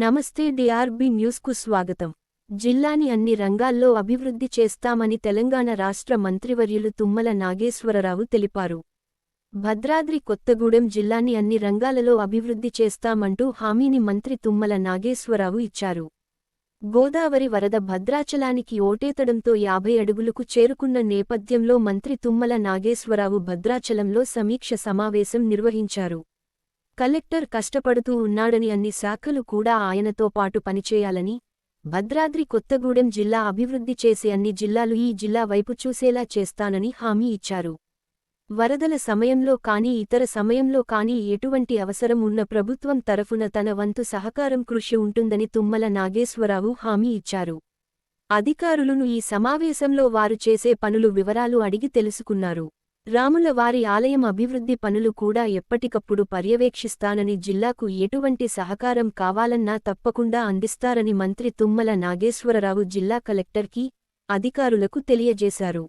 నమస్తే డిఆర్బి న్యూస్కు స్వాగతం. జిల్లాని అన్ని రంగాల్లో అభివృద్ధి చేస్తామని తెలంగాణ రాష్ట్ర మంత్రివర్యులు తుమ్మల నాగేశ్వరరావు తెలిపారు. భద్రాద్రి కొత్తగూడెం జిల్లాని అన్ని రంగాలలో అభివృద్ధి చేస్తామంటూ హామీని మంత్రి తుమ్మల నాగేశ్వరరావు ఇచ్చారు. గోదావరి వరద భద్రాచలానికి ఓటేతడంతో యాభై అడుగులకు చేరుకున్న నేపథ్యంలో మంత్రి తుమ్మల నాగేశ్వరరావు భద్రాచలంలో సమీక్ష సమావేశం నిర్వహించారు. కలెక్టర్ కష్టపడుతూ ఉన్నాడని అన్ని శాఖలు కూడా ఆయనతో పాటు పనిచేయాలని భద్రాద్రి కొత్తగూడెం జిల్లా అభివృద్ధి చేసే అన్ని జిల్లాలు ఈ జిల్లా వైపు చూసేలా చేస్తానని హామీ ఇచ్చారు. వరదల సమయంలో కానీ ఇతర సమయంలో కానీ ఎటువంటి అవసరం ఉన్న ప్రభుత్వం తరఫున తన వంతు సహకారం కృషి ఉంటుందని తుమ్మల నాగేశ్వరరావు హామీ ఇచ్చారు. అధికారులను ఈ సమావేశంలో వారు చేసే పనులు వివరాలు అడిగి తెలుసుకున్నారు. రాముల వారి ఆలయం అభివృద్ధి పనులు కూడా ఎప్పటికప్పుడు పర్యవేక్షిస్తానని జిల్లాకు ఎటువంటి సహకారం కావాలన్నా తప్పకుండా అందిస్తారని మంత్రి తుమ్మల నాగేశ్వరరావు జిల్లా కలెక్టర్కి అధికారులకు తెలియజేశారు.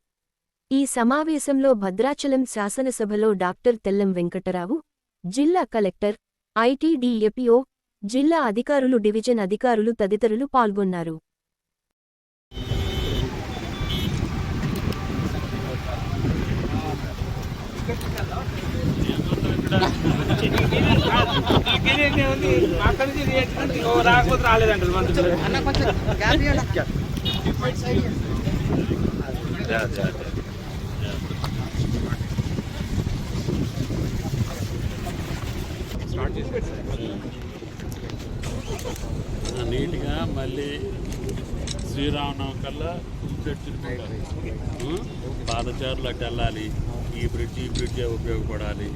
ఈ సమావేశంలో భద్రాచలం శాసనసభలో డాక్టర్ తెల్లం వెంకటరావు జిల్లా కలెక్టర్ ఐటీడీఎపిఓ జిల్లా అధికారులు డివిజన్ అధికారులు తదితరులు పాల్గొన్నారు. రాకపోతే రాలేదంటారు నీట్గా మళ్ళీ శ్రీరామనవం కల్లా చర్చిలు పాదచారులు అటు వెళ్ళాలి. ఈ బ్రిడ్జ్ ఈ బ్రిడ్జే ఉపయోగపడాలి.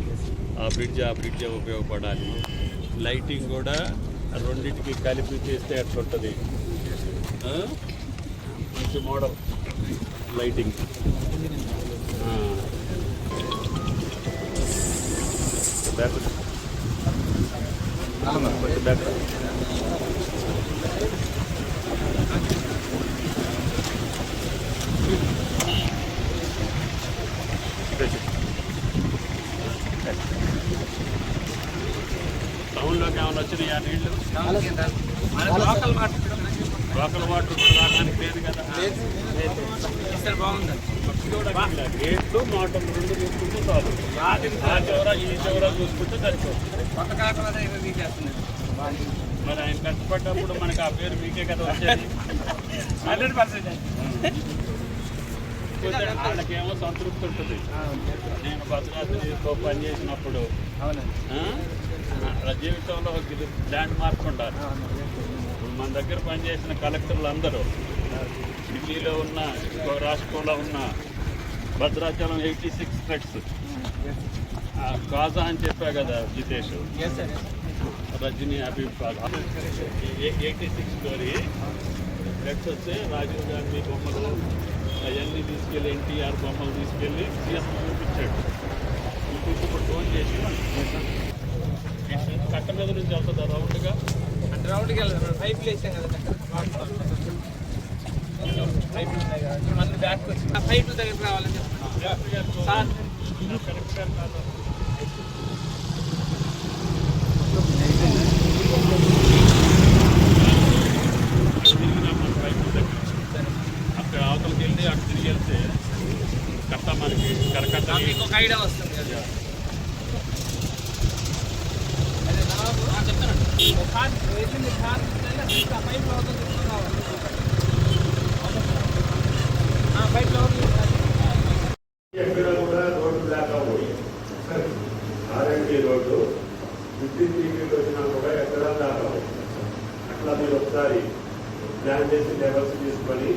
ఆ బ్రిడ్జ్ ఆ బ్రిడ్జే ఉపయోగపడాలి. లైటింగ్ కూడా రెండింటికి కలిపి చేస్తే అట్లుంటుంది. మంచి మోడల్ లైటింగ్. ఆ. బ్యాక్ లోకల్ మాట లోకల్ వాటర్ కూడా రావడానికి లేదు కదా. ఇస్తారు బాగుంది. గేట్లు మోటార్లు రెండు చూసుకుంటే చాలు. ఆ చివర ఈ చివర చూసుకుంటే సరిపోతుంది. కొత్త కాకుండా మరి ఆయన కష్టపడ్డప్పుడు మనకి ఆ పేరు మీకే కదా వచ్చేది. Hundred percent. వాళ్ళకేమో సంతృప్తి ఉంటుంది. నేను అవునండి. ఆ? వాళ్ళ జీవితంలో ల్యాండ్ మార్క్ ఉండాలి. మన దగ్గర పనిచేసిన కలెక్టర్లు అందరూ ఢిల్లీలో ఉన్న రాష్ట్రంలో ఉన్న భద్రాచలం ఎయిటీ సిక్స్ థ్రెడ్స్ కాజా అని చెప్పా కదా జితేష్? రజనీ కాజా. ఎయిటీ సిక్స్ స్టోరీ థ్రెడ్స్ వస్తే రాజీవ్ గాంధీ బొమ్మలు అవన్నీ తీసుకెళ్ళి ఎన్టీఆర్ బొమ్మలు తీసుకెళ్ళి సీఎం చూపించాడు. చూపించి ఇప్పుడు ఫోన్ చేసి కట్ట మీద నుంచి వెళ్తుందా రౌండ్గా? అంటే రౌండ్కి వెళ్ళాలి పైపులు వేసాం కదా పైపులు ఉన్నాయి కదా. మళ్ళీ బ్యాక్ వచ్చి పైపుల దగ్గరికి రావాలని చెప్తున్నాం సార్ అక్కడ అవతలకి వెళ్ళి అక్కడ తిరిగి వెళ్తే కట్ట మనకి కరకట్ట మీకు ఒక ఐడియా వస్తుంది కదా అదే నాకు ఆ, చెప్తానండి ఒక కార్ వేసింది కార్ ఆ పైప్ అవతల తీసుకొని రావాలి ఆ, పైప్ అవతల ఎక్కడ కూడా రోడ్డు బ్లాక్ అవ్వదు ఆర్ఎండి రోడ్డు విద్యుత్ టీవీకి వచ్చినా కూడా ఎక్కడ బ్లాక్ అవ్వదు అట్లా మీరు ఒకసారి ప్లాన్ చేసి లెవెల్స్ తీసుకొని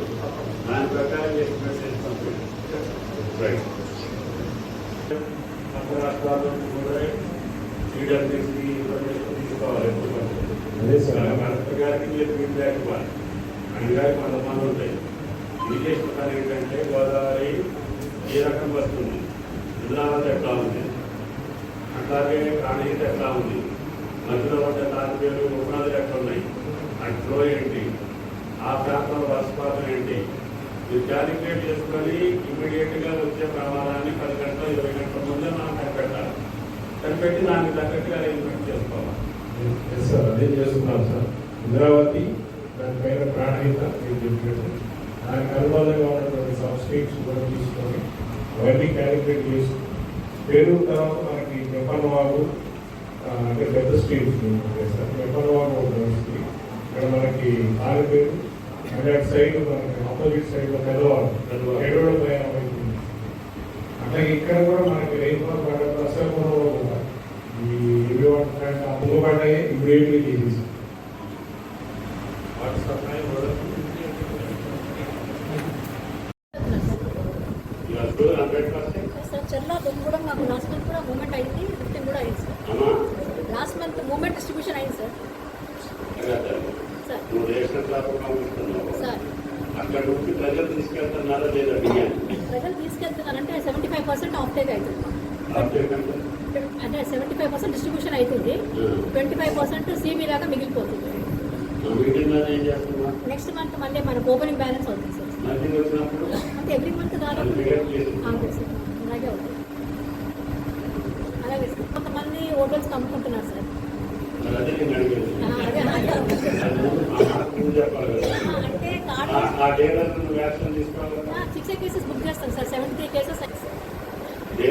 దాని ప్రకారం ఎస్టిమేట్ చేసి పంపించండి రైట్ పక్క రాష్ట్రాల నుంచి కూడా లీడర్ తీసి ఇన్ఫర్మేషన్ తీసుకోవాలి అదే సార్ కలెక్టర్ గారికి మీరు ఫీడ్బ్యాక్ ఇవ్వాలి ఆయన గారికి కొంత పనులు ఉంటాయి ఇరిగేషన్ పని ఏంటంటే గోదావరి ఏ రకం వస్తుంది ఇంద్రావతి ఎట్లా ఉంది అట్లాగే ప్రాణహిత ఎట్లా ఉంది? మధ్యలో ఉండే తాటిపేరు ఉపనదులు ఎట్లా ఉన్నాయి? అటు ఫ్లో ఏంటి? ఆ ప్రాంతంలో వర్షపాతం ఏంటి? మీరు క్యాలిక్యులేట్ చేసుకొని ఇమ్మీడియట్గా వచ్చే ప్రమాదాన్ని పది గంటల ఇరవై గంటల ముందే మనం కనిపెట్టాలి. కనిపెట్టి దానికి తగ్గట్టుగా అరేంజ్మెంట్ చేసుకోవాలి. సార్ అదే చేస్తున్నాం సార్ ఇంద్రావతి దానిపైన ప్రాణహిత మీరు చెప్పినట్టు. దానికి అనుబంధంగా ఉన్నటువంటి సబ్స్టేట్స్ కూడా తీసుకొని అవన్నీ క్యాలిక్యులేట్ చేసి పేరు తర్వాత వెప్పనవాగు ఆ, అంటే పెద్ద స్ట్రీట్ సార్. వెప్పనవాగు ఉంటుంది ఇక్కడ మనకి ఆరుపేరు అంటే అటు సైడ్ మనకి ఆపోజిట్ సైడ్లో పెద్దవాడు. పెద్దవాడు. ఎడవడ పైన వైపు ఉంది. అట్లాగే ఇక్కడ కూడా మనకి రైతుల పండుగ అసలు ఈ ఇవి అంటే అమ్ముబడ్డాయి ఇమీడియట్లీ తీసేసి వాటర్ సప్లై కూడా ఇవాళ కూడా హండ్రెడ్ పర్సెంట్ సార్ చెర్లా కూడా మాకు లాస్ట్ మంత్ కూడా మూమెంట్ అయింది లిఫ్టింగ్ కూడా అయింది సార్ అమ్మా లాస్ట్ మంత్ మూమెంట్ డిస్ట్రిబ్యూషన్ అయింది సార్. సార్ నువ్వు రేషన్ సార్. అక్కడ నుంచి ప్రజలు తీసుకెళ్తున్నారా లేదా బియ్యాన్ని ప్రజలు తీసుకెళ్తున్నారంటే seventy five percent off take అవుతుంది. అంటే? సెవెంటీ ఫైవ్ పర్సెంట్ డిస్ట్రిబ్యూషన్ అవుతుంది. ట్వంటీ ఫైవ్ పర్సెంట్ సీబీ లాగా మిగిలిపోతుంది. నెక్స్ట్ మంత్ మళ్ళీ మనకు ఓపెనింగ్ బ్యాలెన్స్ అవుతుంది సార్. అంటే ఎవ్రీ మంత్ దాదాపు అలాగే అవుతుంది. అలాగే సార్. కొంతమంది హోటల్స్కి అమ్ముకుంటున్నారు సార్.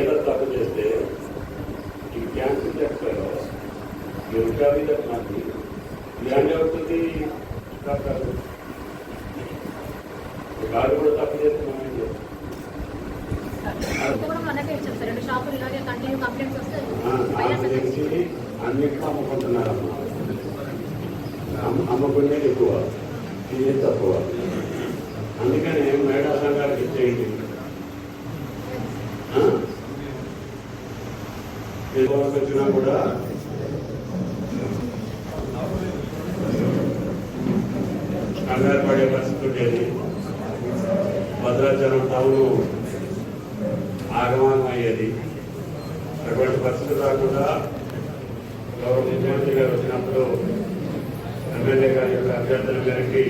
మరి తప్పు చేస్తే ఈ క్యాన్సిల్ ఈ ఉద్యోగి ఇలాంటి అవుతుంది కాదు కూడా తప్పు మనకే షాపులు ఇలాగే కంటిన్యూ కంప్లైంట్స్ వస్తాయి పైన అమ్ముకుంటున్నారు అమ్మ అమ్ముకునేది ఎక్కువ. ఇది తక్కువ. అందుకని మేడా సంఘాలకు ఇచ్చేయండి. వచ్చినా కూడా కంగారు పడే పరిస్థితి ఉండేది. భద్రాచలం టౌన్ ఆగమానం అయ్యేది అటువంటి పరిస్థితి రాకుండా గౌరవ ముఖ్యమంత్రి గారు వచ్చినప్పుడు ఎమ్మెల్యే గారి యొక్క అభ్యర్థుల మేరకి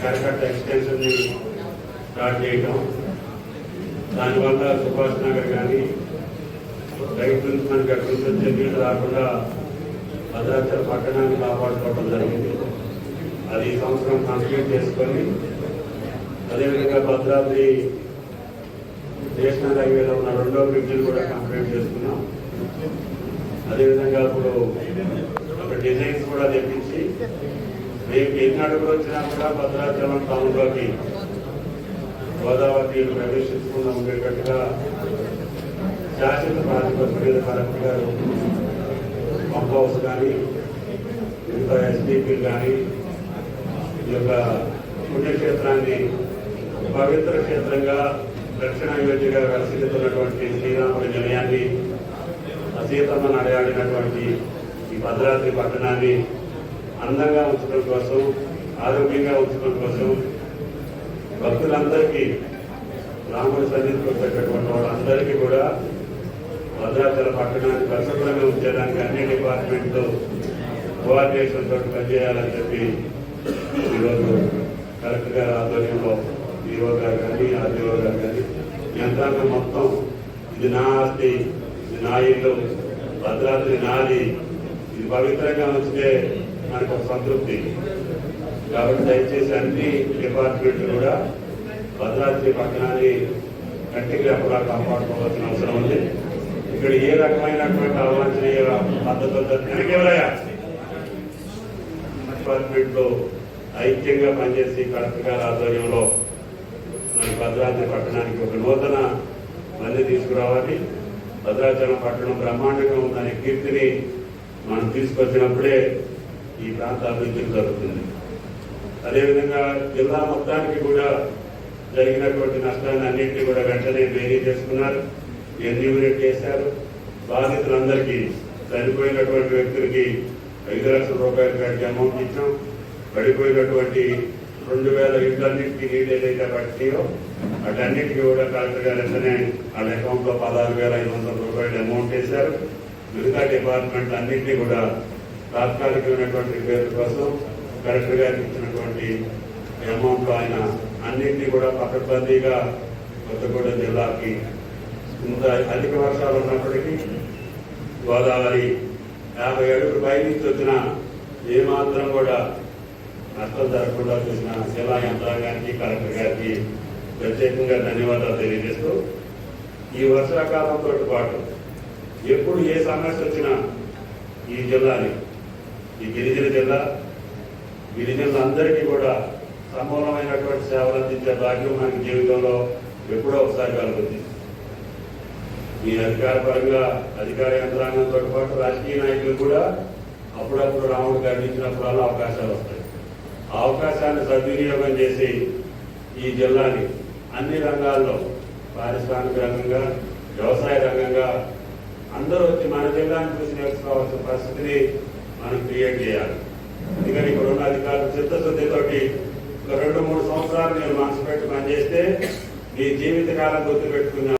కార్యకర్త ఎక్స్టెన్షన్ని స్టార్ట్ చేయడం దానివల్ల సుభాష్ నగర్ కానీ రైతు నుంచి మనకి అక్కడి నుంచి వచ్చే నీళ్ళు రాకుండా భద్రాచల పట్టణాన్ని కాపాడుకోవడం జరిగింది. అది ఈ సంవత్సరం కంప్లీట్ చేసుకొని అదేవిధంగా భద్రాద్రి నేషనల్ హైవేలో ఉన్న రెండో బ్రిడ్జిని కూడా కంప్లీట్ చేసుకున్నాం. అదేవిధంగా ఇప్పుడు ఒక డిజైన్స్ కూడా తెప్పించి రేపు ఎన్ని వచ్చినా కూడా భద్రాచలం టౌన్లోకి గోదావరి ప్రవేశించకుండా ఉండేటట్టుగా శాశ్వత ప్రాతిపత్తి మీద కలెక్టర్ గారు పంప్ హౌస్ కానీ ఇంకా ఎస్డిపి కానీ ఈ యొక్క పుణ్యక్షేత్రాన్ని పవిత్ర క్షేత్రంగా దక్షిణ అయోధ్యగా విలసిల్లుతున్నటువంటి శ్రీరాముడి నిలయాన్ని సీతమ్మ నడయాడినటువంటి ఈ భద్రాద్రి పట్టణాన్ని అందంగా ఉంచడం కోసం ఆరోగ్యంగా ఉంచడం కోసం భక్తులందరికీ రాముడి సన్నిధికి వచ్చేటటువంటి వాళ్ళందరికీ కూడా భద్రాచల పట్టణాన్ని పరిశుభ్రంగా ఉంచడానికి అన్ని డిపార్ట్మెంట్లు కోఆర్డినేషన్ తోటి పనిచేయాలని చెప్పి ఈరోజు కలెక్టర్ గారి ఆధ్వర్యంలో ఈరో గారు కానీ ఆర్డీఓ గారు కానీ యంత్రాంగం మొత్తం ఇది నా ఆస్తి. నా ఇల్లు భద్రాద్రి నాది. ఇది పవిత్రంగా ఉంచితే మనకు ఒక సంతృప్తి. కాబట్టి దయచేసి అన్ని డిపార్ట్మెంట్లు కూడా భద్రాద్రి పట్టణాన్ని కంటికి రెప్పలా కాపాడుకోవాల్సిన అవసరం ఉంది. ఇక్కడ ఏ రకమైనటువంటి అవాంఛనీయ పద్ధతులతో వెనకెవరయ్యా లో ఐక్యంగా పనిచేసి కలెక్టర్ గారి ఆధ్వర్యంలో మన భద్రాద్రి పట్టణానికి ఒక నూతన మళ్ళీ తీసుకురావాలి. భద్రాచలం పట్టణం బ్రహ్మాండంగా ఉందనే కీర్తిని మనం తీసుకొచ్చినప్పుడే ఈ ప్రాంత అభివృద్ధి జరుగుతుంది. అదేవిధంగా జిల్లా మొత్తానికి కూడా జరిగినటువంటి నష్టాన్ని అన్నింటినీ కూడా వెంటనే బేరీ చేసుకున్నారు. ఎన్యూమినేట్ చేశారు. బాధితులందరికీ చనిపోయినటువంటి వ్యక్తులకి ఐదు లక్షల రూపాయల కాడికి అమౌంట్ ఇచ్చాం. పడిపోయినటువంటి రెండు వేల ఇళ్ళన్నింటికి నీళ్ళు ఏదైతే పట్టినాయో వాటన్నిటికీ కూడా కలెక్టర్ గారు వెంటనే వాళ్ళ అకౌంట్లో పదహారు వేల ఐదు వందల రూపాయలు అమౌంట్ వేశారు. మిగతా డిపార్ట్మెంట్ అన్నింటినీ కూడా తాత్కాలికమైనటువంటి పేరు కోసం కలెక్టర్ గారికి ఇచ్చినటువంటి అమౌంట్ ఆయన అన్నింటినీ కూడా పకడ్బందీగా కొత్తగూడెం జిల్లాకి ఇంత అధిక వర్షాలు ఉన్నప్పటికీ గోదావరి యాభై అడుగులు పైనుంచి వచ్చిన ఏమాత్రం కూడా నష్టం జరగకుండా చూసిన జిల్లా యంత్రాంగానికి కలెక్టర్ గారికి ప్రత్యేకంగా ధన్యవాదాలు తెలియజేస్తూ ఈ వర్షాకాలంతో పాటు ఎప్పుడు ఏ సమస్య వచ్చినా ఈ జిల్లాని ఈ గిరిజన జిల్లా గిరిజనులందరికీ కూడా సమూలమైనటువంటి సేవలు అందించే భాగ్యం మనకి జీవితంలో ఎప్పుడో ఒకసారి కలుగుతుంది ఈ అధికార పరంగా అధికార యంత్రాంగంతో పాటు రాజకీయ నాయకులు కూడా అప్పుడప్పుడు రాముడు గర్వించినప్పుడల్లా అవకాశాలు వస్తాయి. ఆ అవకాశాన్ని సద్వినియోగం చేసి ఈ జిల్లాని అన్ని రంగాల్లో పారిశ్రామిక రంగంగా వ్యవసాయ రంగంగా అందరూ వచ్చి మన జిల్లాను చూసి నేర్చుకోవాల్సిన పరిస్థితిని మనం క్రియేట్ చేయాలి. అందుకని ఇక్కడ ఉన్న అధికారులు చిత్తశుద్ధితోటి ఒక రెండు మూడు సంవత్సరాలు నేను మనసు పెట్టి పనిచేస్తే మీ జీవితకాలం గుర్తుపెట్టుకున్నాం